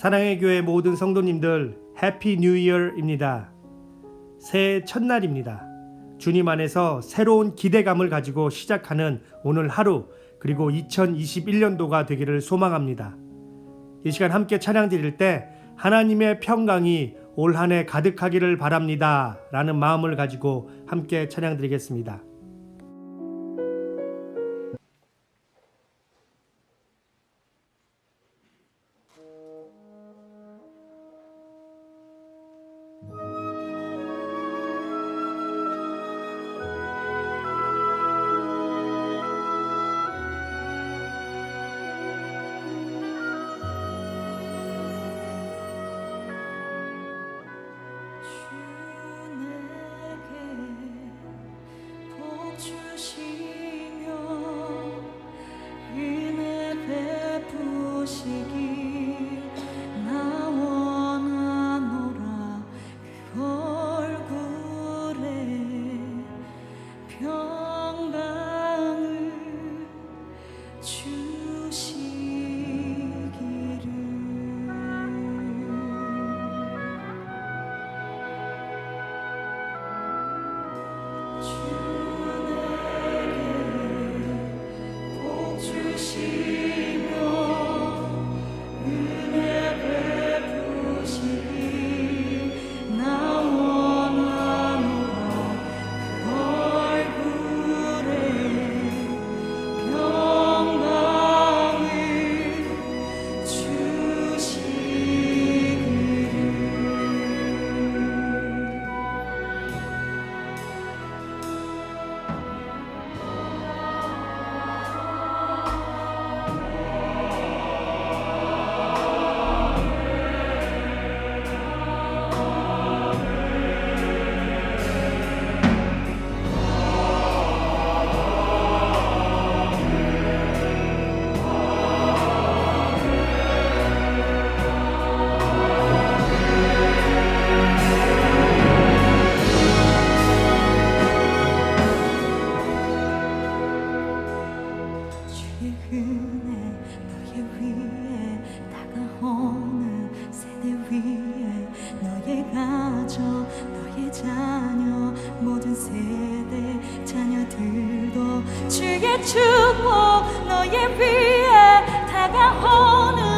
사랑의 교회 모든 성도님들 해피 뉴 이어입니다. 새해 첫날입니다. 주님 안에서 새로운 기대감을 가지고 시작하는 오늘 하루 그리고 2021년도가 되기를 소망합니다. 이 시간 함께 찬양 드릴 때 하나님의 평강이 올 한 해 가득하기를 바랍니다. 라는 마음을 가지고 함께 찬양 드리겠습니다. 자녀 모든 세대 자녀들도 주의 축복 너의 위에 다가오는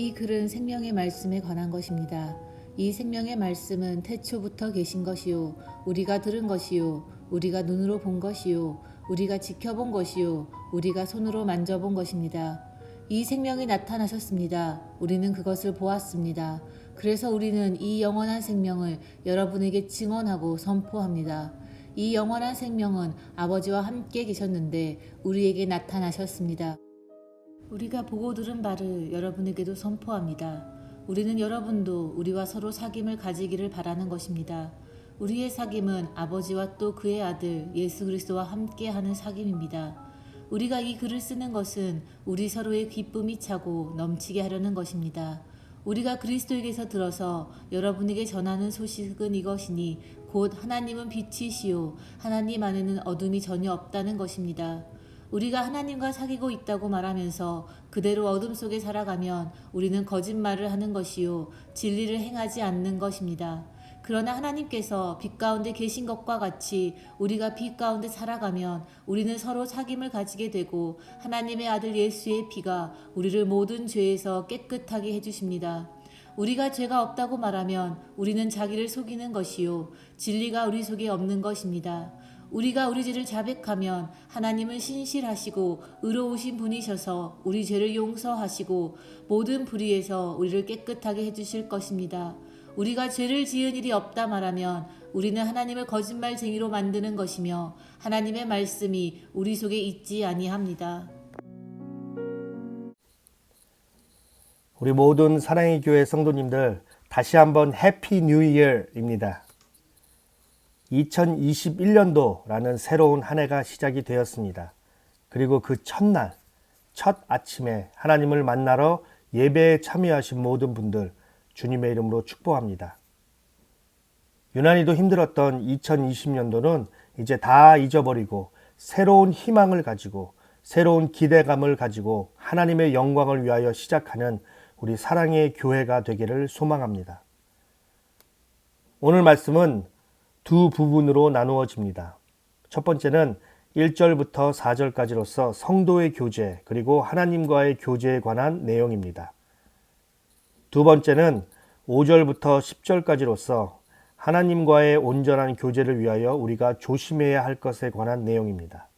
이 글은 생명의 말씀에 관한 것입니다. 이 생명의 말씀은 태초부터 계신 것이요 우리가 들은 것이요 우리가 눈으로 본 것이요 우리가 지켜본 것이요 우리가 손으로 만져본 것입니다. 이 생명이 나타나셨습니다. 우리는 그것을 보았습니다. 그래서 우리는 이 영원한 생명을 여러분에게 증언하고 선포합니다. 이 영원한 생명은 아버지와 함께 계셨는데 우리에게 나타나셨습니다. 우리가 보고 들은 바를 여러분에게도 선포합니다. 우리는 여러분도 우리와 서로 사귐을 가지기를 바라는 것입니다. 우리의 사귐은 아버지와 또 그의 아들 예수 그리스도와 함께 하는 사귐입니다. 우리가 이 글을 쓰는 것은 우리 서로의 기쁨이 차고 넘치게 하려는 것입니다. 우리가 그리스도에게서 들어서 여러분에게 전하는 소식은 이것이니 곧 하나님은 빛이시요 하나님 안에는 어둠이 전혀 없다는 것입니다. 우리가 하나님과 사귀고 있다고 말하면서 그대로 어둠 속에 살아가면 우리는 거짓말을 하는 것이요 진리를 행하지 않는 것입니다. 그러나 하나님께서 빛 가운데 계신 것과 같이 우리가 빛 가운데 살아가면 우리는 서로 사귐을 가지게 되고 하나님의 아들 예수의 피가 우리를 모든 죄에서 깨끗하게 해주십니다. 우리가 죄가 없다고 말하면 우리는 자기를 속이는 것이요 진리가 우리 속에 없는 것입니다. 우리가 우리 죄를 자백하면 하나님은 신실하시고 의로우신 분이셔서 우리 죄를 용서하시고 모든 불의에서 우리를 깨끗하게 해주실 것입니다. 우리가 죄를 지은 일이 없다 말하면 우리는 하나님을 거짓말쟁이로 만드는 것이며 하나님의 말씀이 우리 속에 있지 아니합니다. 우리 모든 사랑의 교회 성도님들 다시 한번 해피 뉴 이어입니다. 2021년도라는 새로운 한 해가 시작이 되었습니다. 그리고 그 첫날, 첫 아침에 하나님을 만나러 예배에 참여하신 모든 분들 주님의 이름으로 축복합니다. 유난히도 힘들었던 2020년도는 이제 다 잊어버리고 새로운 희망을 가지고 새로운 기대감을 가지고 하나님의 영광을 위하여 시작하는 우리 사랑의 교회가 되기를 소망합니다. 오늘 말씀은 두 부분으로 나누어집니다. 첫 번째는 1절부터 4절까지로서 성도의 교제 그리고 하나님과의 교제에 관한 내용입니다. 두 번째는 5절부터 10절까지로서 하나님과의 온전한 교제를 위하여 우리가 조심해야 할 것에 관한 내용입니다.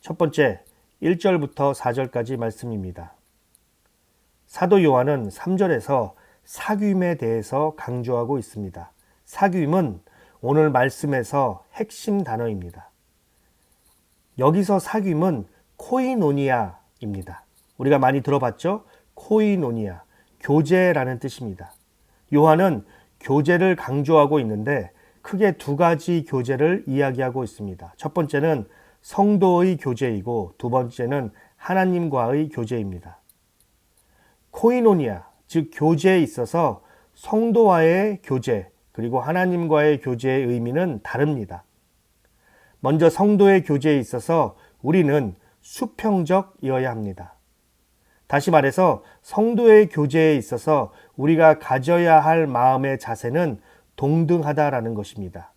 첫 번째, 1절부터 4절까지 말씀입니다. 사도 요한은 3절에서 사귐에 대해서 강조하고 있습니다. 사귐은 오늘 말씀에서 핵심 단어입니다. 여기서 사귐은 코이노니아입니다. 우리가 많이 들어봤죠? 코이노니아, 교제라는 뜻입니다. 요한은 교제를 강조하고 있는데 크게 두 가지 교제를 이야기하고 있습니다. 첫 번째는 성도의 교제이고 두 번째는 하나님과의 교제입니다. 코이노니아, 즉 교제에 있어서 성도와의 교제, 그리고 하나님과의 교제의 의미는 다릅니다. 먼저 성도의 교제에 있어서 우리는 수평적이어야 합니다. 다시 말해서 성도의 교제에 있어서 우리가 가져야 할 마음의 자세는 동등하다라는 것입니다.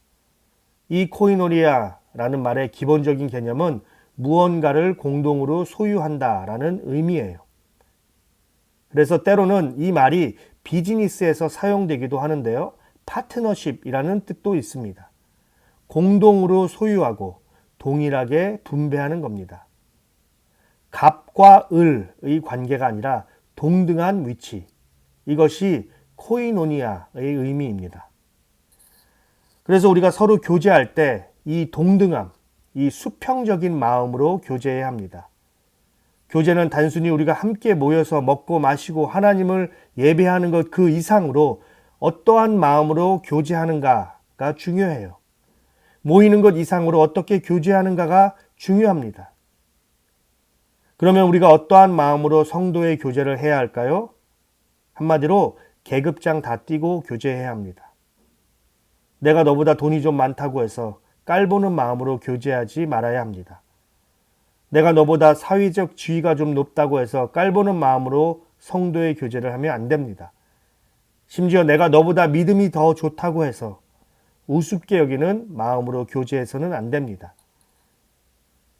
이 코이노리아라는 말의 기본적인 개념은 무언가를 공동으로 소유한다라는 의미예요. 그래서 때로는 이 말이 비즈니스에서 사용되기도 하는데요. 파트너십이라는 뜻도 있습니다. 공동으로 소유하고 동일하게 분배하는 겁니다. 갑과 을의 관계가 아니라 동등한 위치. 이것이 코이노니아의 의미입니다. 그래서 우리가 서로 교제할 때 이 동등함, 이 수평적인 마음으로 교제해야 합니다. 교제는 단순히 우리가 함께 모여서 먹고 마시고 하나님을 예배하는 것 그 이상으로 어떠한 마음으로 교제하는가가 중요해요. 모이는 것 이상으로 어떻게 교제하는가가 중요합니다. 그러면 우리가 어떠한 마음으로 성도의 교제를 해야 할까요? 한마디로 계급장 다 띄고 교제해야 합니다. 내가 너보다 돈이 좀 많다고 해서 깔보는 마음으로 교제하지 말아야 합니다. 내가 너보다 사회적 지위가 좀 높다고 해서 깔보는 마음으로 성도의 교제를 하면 안 됩니다. 심지어 내가 너보다 믿음이 더 좋다고 해서 우습게 여기는 마음으로 교제해서는 안 됩니다.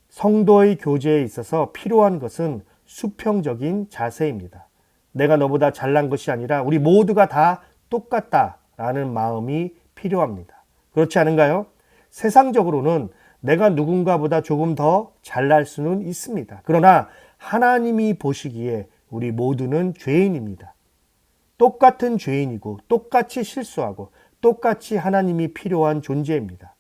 성도의 교제에 있어서 필요한 것은 수평적인 자세입니다. 내가 너보다 잘난 것이 아니라 우리 모두가 다 똑같다라는 마음이 필요합니다. 그렇지 않은가요? 세상적으로는 내가 누군가보다 조금 더 잘날 수는 있습니다. 그러나 하나님이 보시기에 우리 모두는 죄인입니다. 똑같은 죄인이고 똑같이 실수하고 똑같이 하나님이 필요한 존재입니다.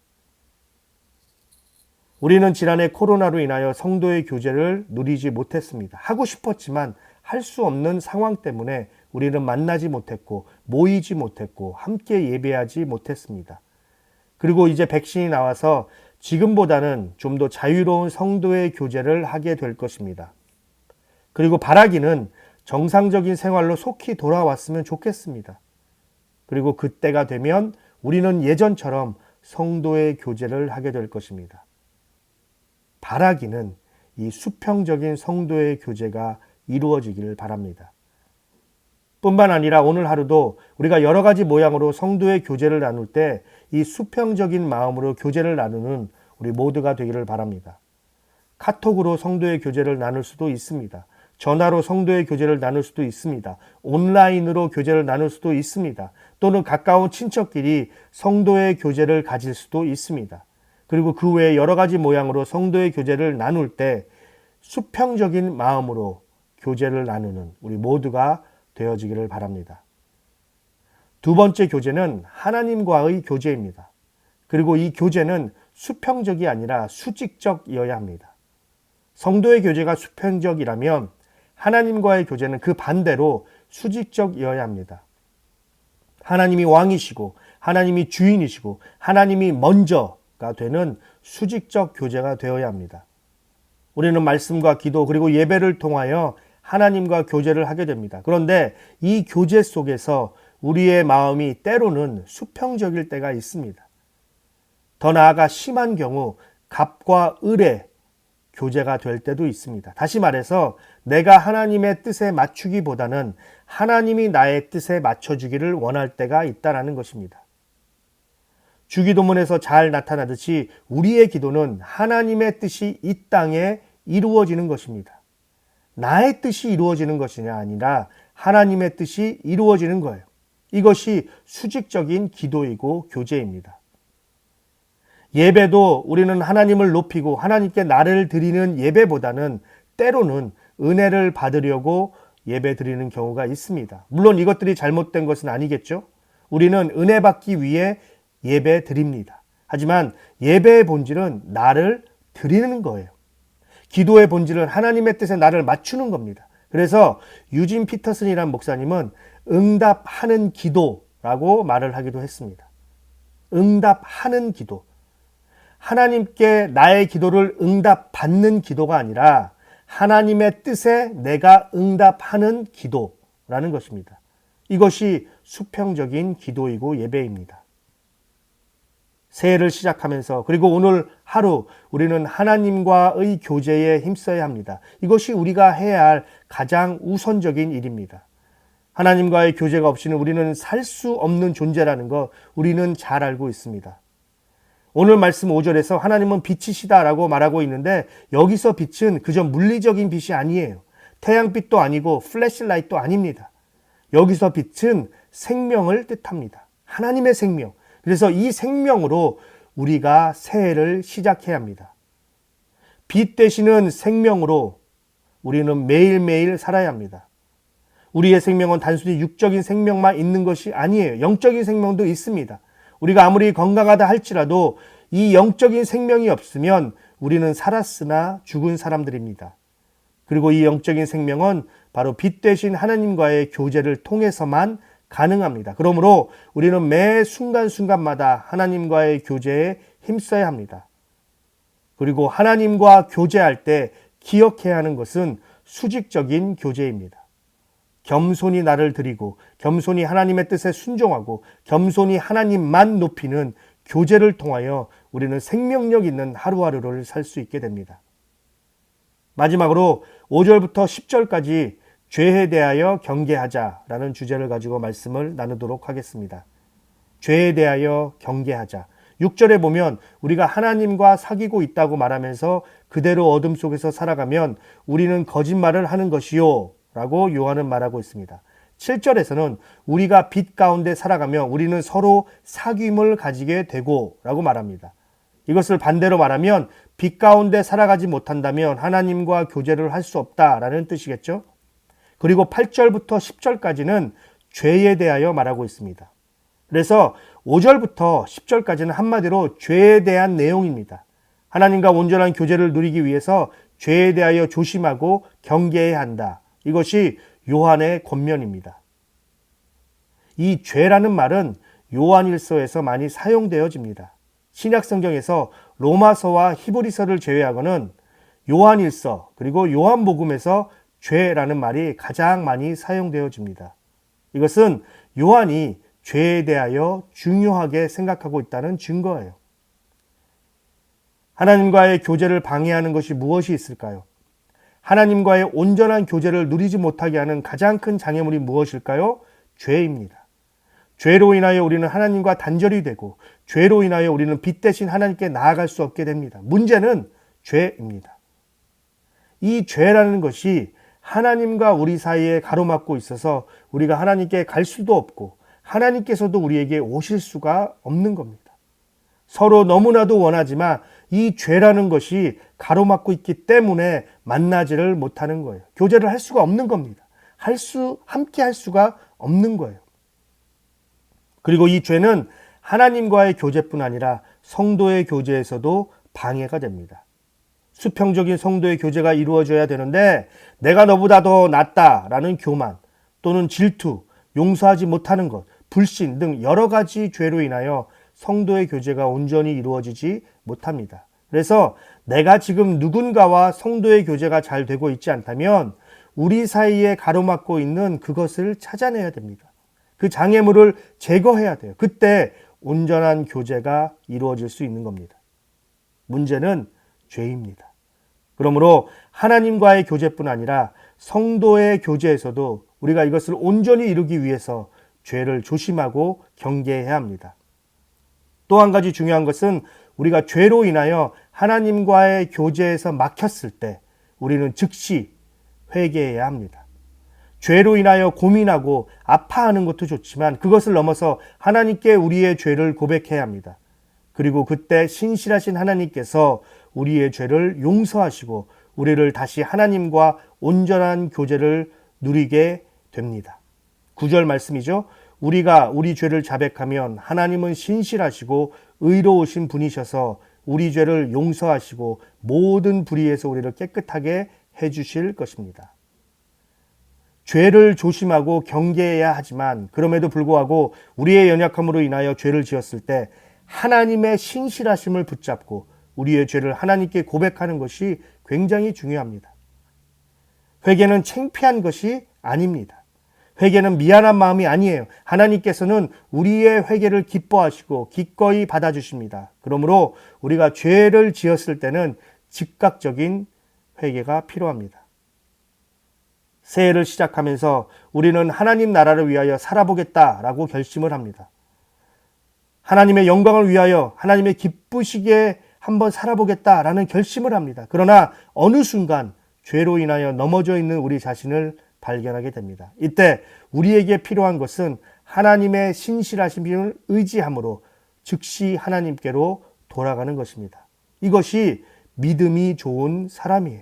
우리는 지난해 코로나로 인하여 성도의 교제를 누리지 못했습니다. 하고 싶었지만 할 수 없는 상황 때문에 우리는 만나지 못했고 모이지 못했고 함께 예배하지 못했습니다. 그리고 이제 백신이 나와서 지금보다는 좀 더 자유로운 성도의 교제를 하게 될 것입니다. 그리고 바라기는 정상적인 생활로 속히 돌아왔으면 좋겠습니다. 그리고 그때가 되면 우리는 예전처럼 성도의 교제를 하게 될 것입니다. 바라기는 이 수평적인 성도의 교제가 이루어지기를 바랍니다. 뿐만 아니라 오늘 하루도 우리가 여러 가지 모양으로 성도의 교제를 나눌 때 이 수평적인 마음으로 교제를 나누는 우리 모두가 되기를 바랍니다. 카톡으로 성도의 교제를 나눌 수도 있습니다. 전화로 성도의 교제를 나눌 수도 있습니다. 온라인으로 교제를 나눌 수도 있습니다. 또는 가까운 친척끼리 성도의 교제를 가질 수도 있습니다. 그리고 그 외에 여러 가지 모양으로 성도의 교제를 나눌 때 수평적인 마음으로 교제를 나누는 우리 모두가 되어지기를 바랍니다. 두 번째 교제는 하나님과의 교제입니다. 그리고 이 교제는 수평적이 아니라 수직적이어야 합니다. 성도의 교제가 수평적이라면 하나님과의 교제는 그 반대로 수직적이어야 합니다. 하나님이 왕이시고 하나님이 주인이시고 하나님이 먼저가 되는 수직적 교제가 되어야 합니다. 우리는 말씀과 기도 그리고 예배를 통하여 하나님과 교제를 하게 됩니다. 그런데 이 교제 속에서 우리의 마음이 때로는 수평적일 때가 있습니다. 더 나아가 심한 경우 갑과 을의 교제가 될 때도 있습니다. 다시 말해서 내가 하나님의 뜻에 맞추기보다는 하나님이 나의 뜻에 맞춰주기를 원할 때가 있다라는 것입니다. 주기도문에서 잘 나타나듯이 우리의 기도는 하나님의 뜻이 이 땅에 이루어지는 것입니다. 나의 뜻이 이루어지는 것이 아니라 하나님의 뜻이 이루어지는 거예요. 이것이 수직적인 기도이고 교제입니다. 예배도 우리는 하나님을 높이고 하나님께 나를 드리는 예배보다는 때로는 은혜를 받으려고 예배 드리는 경우가 있습니다. 물론 이것들이 잘못된 것은 아니겠죠. 우리는 은혜 받기 위해 예배 드립니다. 하지만 예배의 본질은 나를 드리는 거예요. 기도의 본질은 하나님의 뜻에 나를 맞추는 겁니다. 그래서 유진 피터슨이란 목사님은 응답하는 기도라고 말을 하기도 했습니다. 응답하는 기도. 하나님께 나의 기도를 응답받는 기도가 아니라 하나님의 뜻에 내가 응답하는 기도라는 것입니다. 이것이 수평적인 기도이고 예배입니다. 새해를 시작하면서 그리고 오늘 하루 우리는 하나님과의 교제에 힘써야 합니다. 이것이 우리가 해야 할 가장 우선적인 일입니다. 하나님과의 교제가 없이는 우리는 살 수 없는 존재라는 거 우리는 잘 알고 있습니다. 오늘 말씀 5절에서 하나님은 빛이시다라고 말하고 있는데 여기서 빛은 그저 물리적인 빛이 아니에요. 태양빛도 아니고 플래시라이트도 아닙니다. 여기서 빛은 생명을 뜻합니다. 하나님의 생명. 그래서 이 생명으로 우리가 새해를 시작해야 합니다. 빛 되시는 생명으로 우리는 매일매일 살아야 합니다. 우리의 생명은 단순히 육적인 생명만 있는 것이 아니에요. 영적인 생명도 있습니다. 우리가 아무리 건강하다 할지라도 이 영적인 생명이 없으면 우리는 살았으나 죽은 사람들입니다. 그리고 이 영적인 생명은 바로 빛 대신 하나님과의 교제를 통해서만 가능합니다. 그러므로 우리는 매 순간순간마다 하나님과의 교제에 힘써야 합니다. 그리고 하나님과 교제할 때 기억해야 하는 것은 수직적인 교제입니다. 겸손히 나를 드리고 겸손히 하나님의 뜻에 순종하고 겸손히 하나님만 높이는 교제를 통하여 우리는 생명력 있는 하루하루를 살 수 있게 됩니다. 마지막으로 5절부터 10절까지 죄에 대하여 경계하자라는 주제를 가지고 말씀을 나누도록 하겠습니다. 죄에 대하여 경계하자. 6절에 보면 우리가 하나님과 사귀고 있다고 말하면서 그대로 어둠 속에서 살아가면 우리는 거짓말을 하는 것이요. 라고 요한은 말하고 있습니다. 7절에서는 우리가 빛 가운데 살아가며 우리는 서로 사귐을 가지게 되고 라고 말합니다. 이것을 반대로 말하면 빛 가운데 살아가지 못한다면 하나님과 교제를 할 수 없다라는 뜻이겠죠. 그리고 8절부터 10절까지는 죄에 대하여 말하고 있습니다. 그래서 5절부터 10절까지는 한마디로 죄에 대한 내용입니다. 하나님과 온전한 교제를 누리기 위해서 죄에 대하여 조심하고 경계해야 한다. 이것이 요한의 권면입니다. 이 죄라는 말은 요한일서에서 많이 사용되어집니다. 신약 성경에서 로마서와 히브리서를 제외하고는 요한일서 그리고 요한복음에서 죄라는 말이 가장 많이 사용되어집니다. 이것은 요한이 죄에 대하여 중요하게 생각하고 있다는 증거예요. 하나님과의 교제를 방해하는 것이 무엇이 있을까요? 하나님과의 온전한 교제를 누리지 못하게 하는 가장 큰 장애물이 무엇일까요? 죄입니다. 죄로 인하여 우리는 하나님과 단절이 되고 죄로 인하여 우리는 빛 대신 하나님께 나아갈 수 없게 됩니다. 문제는 죄입니다. 이 죄라는 것이 하나님과 우리 사이에 가로막고 있어서 우리가 하나님께 갈 수도 없고 하나님께서도 우리에게 오실 수가 없는 겁니다. 서로 너무나도 원하지만 이 죄라는 것이 가로막고 있기 때문에 만나지를 못하는 거예요. 교제를 할 수가 없는 겁니다. 할 수, 함께 할 수가 없는 거예요. 그리고 이 죄는 하나님과의 교제뿐 아니라 성도의 교제에서도 방해가 됩니다. 수평적인 성도의 교제가 이루어져야 되는데 내가 너보다 더 낫다라는 교만 또는 질투, 용서하지 못하는 것, 불신 등 여러 가지 죄로 인하여 성도의 교제가 온전히 이루어지지 못합니다. 그래서 내가 지금 누군가와 성도의 교제가 잘 되고 있지 않다면 우리 사이에 가로막고 있는 그것을 찾아내야 됩니다. 그 장애물을 제거해야 돼요. 그때 온전한 교제가 이루어질 수 있는 겁니다. 문제는 죄입니다. 그러므로 하나님과의 교제뿐 아니라 성도의 교제에서도 우리가 이것을 온전히 이루기 위해서 죄를 조심하고 경계해야 합니다. 또 한 가지 중요한 것은 우리가 죄로 인하여 하나님과의 교제에서 막혔을 때 우리는 즉시 회개해야 합니다. 죄로 인하여 고민하고 아파하는 것도 좋지만 그것을 넘어서 하나님께 우리의 죄를 고백해야 합니다. 그리고 그때 신실하신 하나님께서 우리의 죄를 용서하시고 우리를 다시 하나님과 온전한 교제를 누리게 됩니다. 구절 말씀이죠. 우리가 우리 죄를 자백하면 하나님은 신실하시고 의로우신 분이셔서 우리 죄를 용서하시고 모든 불의에서 우리를 깨끗하게 해 주실 것입니다. 죄를 조심하고 경계해야 하지만 그럼에도 불구하고 우리의 연약함으로 인하여 죄를 지었을 때 하나님의 신실하심을 붙잡고 우리의 죄를 하나님께 고백하는 것이 굉장히 중요합니다. 회개는 창피한 것이 아닙니다. 회개는 미안한 마음이 아니에요. 하나님께서는 우리의 회개를 기뻐하시고 기꺼이 받아주십니다. 그러므로 우리가 죄를 지었을 때는 즉각적인 회개가 필요합니다. 새해를 시작하면서 우리는 하나님 나라를 위하여 살아보겠다라고 결심을 합니다. 하나님의 영광을 위하여 하나님의 기쁘시게 한번 살아보겠다라는 결심을 합니다. 그러나 어느 순간 죄로 인하여 넘어져 있는 우리 자신을 발견하게 됩니다. 이때 우리에게 필요한 것은 하나님의 신실하심을 의지함으로 즉시 하나님께로 돌아가는 것입니다. 이것이 믿음이 좋은 사람이에요.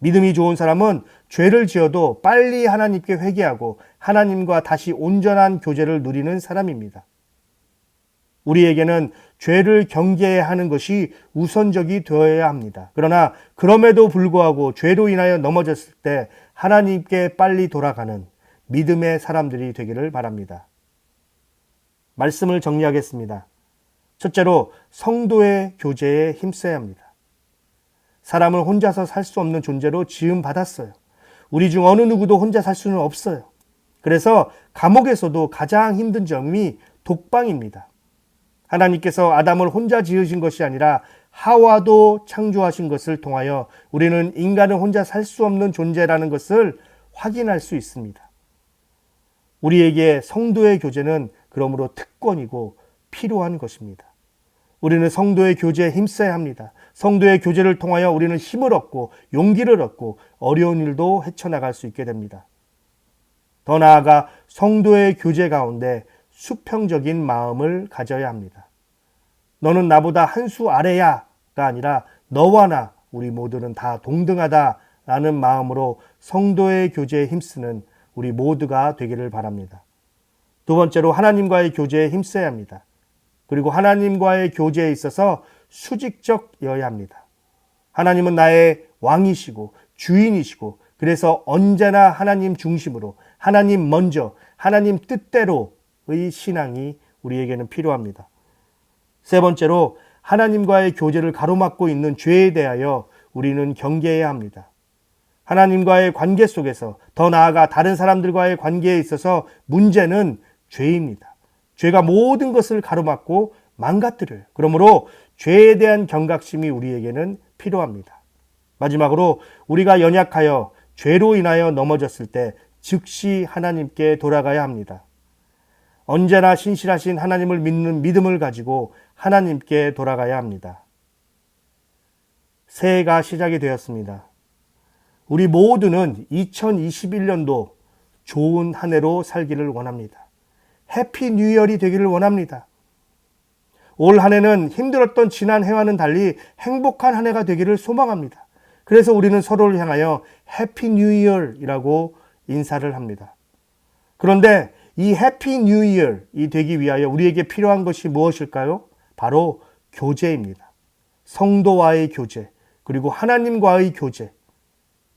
믿음이 좋은 사람은 죄를 지어도 빨리 하나님께 회개하고 하나님과 다시 온전한 교제를 누리는 사람입니다. 우리에게는 죄를 경계해야 하는 것이 우선적이 되어야 합니다. 그러나 그럼에도 불구하고 죄로 인하여 넘어졌을 때 하나님께 빨리 돌아가는 믿음의 사람들이 되기를 바랍니다. 말씀을 정리하겠습니다. 첫째로 성도의 교제에 힘써야 합니다. 사람을 혼자서 살 수 없는 존재로 지음 받았어요. 우리 중 어느 누구도 혼자 살 수는 없어요. 그래서 감옥에서도 가장 힘든 점이 독방입니다. 하나님께서 아담을 혼자 지으신 것이 아니라 하와도 창조하신 것을 통하여 우리는 인간은 혼자 살 수 없는 존재라는 것을 확인할 수 있습니다. 우리에게 성도의 교제는 그러므로 특권이고 필요한 것입니다. 우리는 성도의 교제에 힘써야 합니다. 성도의 교제를 통하여 우리는 힘을 얻고 용기를 얻고 어려운 일도 헤쳐나갈 수 있게 됩니다. 더 나아가 성도의 교제 가운데 수평적인 마음을 가져야 합니다. 너는 나보다 한 수 아래야가 아니라 너와 나 우리 모두는 다 동등하다라는 마음으로 성도의 교제에 힘쓰는 우리 모두가 되기를 바랍니다. 두 번째로 하나님과의 교제에 힘써야 합니다. 그리고 하나님과의 교제에 있어서 수직적이어야 합니다. 하나님은 나의 왕이시고 주인이시고 그래서 언제나 하나님 중심으로 하나님 먼저 하나님 뜻대로의 신앙이 우리에게는 필요합니다. 세 번째로 하나님과의 교제를 가로막고 있는 죄에 대하여 우리는 경계해야 합니다. 하나님과의 관계 속에서 더 나아가 다른 사람들과의 관계에 있어서 문제는 죄입니다. 죄가 모든 것을 가로막고 망가뜨려요. 그러므로 죄에 대한 경각심이 우리에게는 필요합니다. 마지막으로 우리가 연약하여 죄로 인하여 넘어졌을 때 즉시 하나님께 돌아가야 합니다. 언제나 신실하신 하나님을 믿는 믿음을 가지고 하나님께 돌아가야 합니다. 새해가 시작이 되었습니다. 우리 모두는 2021년도 좋은 한 해로 살기를 원합니다. 해피 뉴이얼이 되기를 원합니다. 올 한 해는 힘들었던 지난 해와는 달리 행복한 한 해가 되기를 소망합니다. 그래서 우리는 서로를 향하여 해피 뉴이얼이라고 인사를 합니다. 그런데 이 해피 뉴이얼이 되기 위하여 우리에게 필요한 것이 무엇일까요? 바로 교제입니다. 성도와의 교제, 그리고 하나님과의 교제.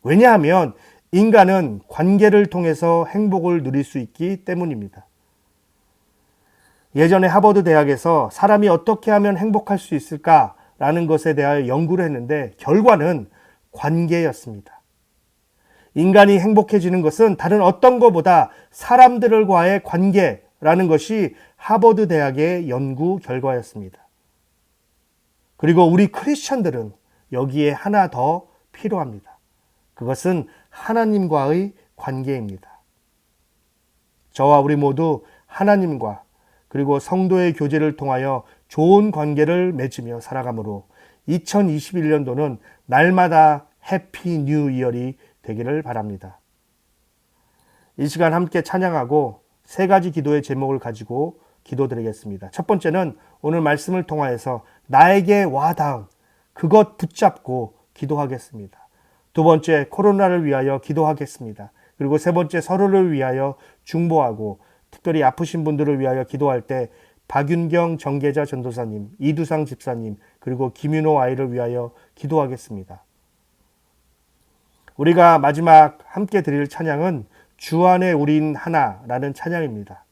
왜냐하면 인간은 관계를 통해서 행복을 누릴 수 있기 때문입니다. 예전에 하버드 대학에서 사람이 어떻게 하면 행복할 수 있을까라는 것에 대하여 연구를 했는데 결과는 관계였습니다. 인간이 행복해지는 것은 다른 어떤 것보다 사람들과의 관계라는 것이 하버드 대학의 연구 결과였습니다. 그리고 우리 크리스천들은 여기에 하나 더 필요합니다. 그것은 하나님과의 관계입니다. 저와 우리 모두 하나님과 그리고 성도의 교제를 통하여 좋은 관계를 맺으며 살아가므로 2021년도는 날마다 해피 뉴 이열이 되기를 바랍니다. 이 시간 함께 찬양하고 세 가지 기도의 제목을 가지고 기도드리겠습니다. 첫 번째는 오늘 말씀을 통하여서 나에게 와닿은 그것 붙잡고 기도하겠습니다. 두 번째 코로나를 위하여 기도하겠습니다. 그리고 세 번째 서로를 위하여 중보하고 특별히 아프신 분들을 위하여 기도할 때 박윤경 정계자 전도사님, 이두상 집사님, 그리고 김윤호 아이를 위하여 기도하겠습니다. 우리가 마지막 함께 드릴 찬양은 주 안에 우린 하나라는 찬양입니다.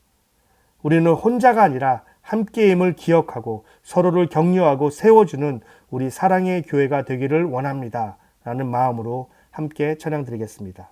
우리는 혼자가 아니라 함께임을 기억하고 서로를 격려하고 세워주는 우리 사랑의 교회가 되기를 원합니다. 라는 마음으로 함께 찬양 드리겠습니다.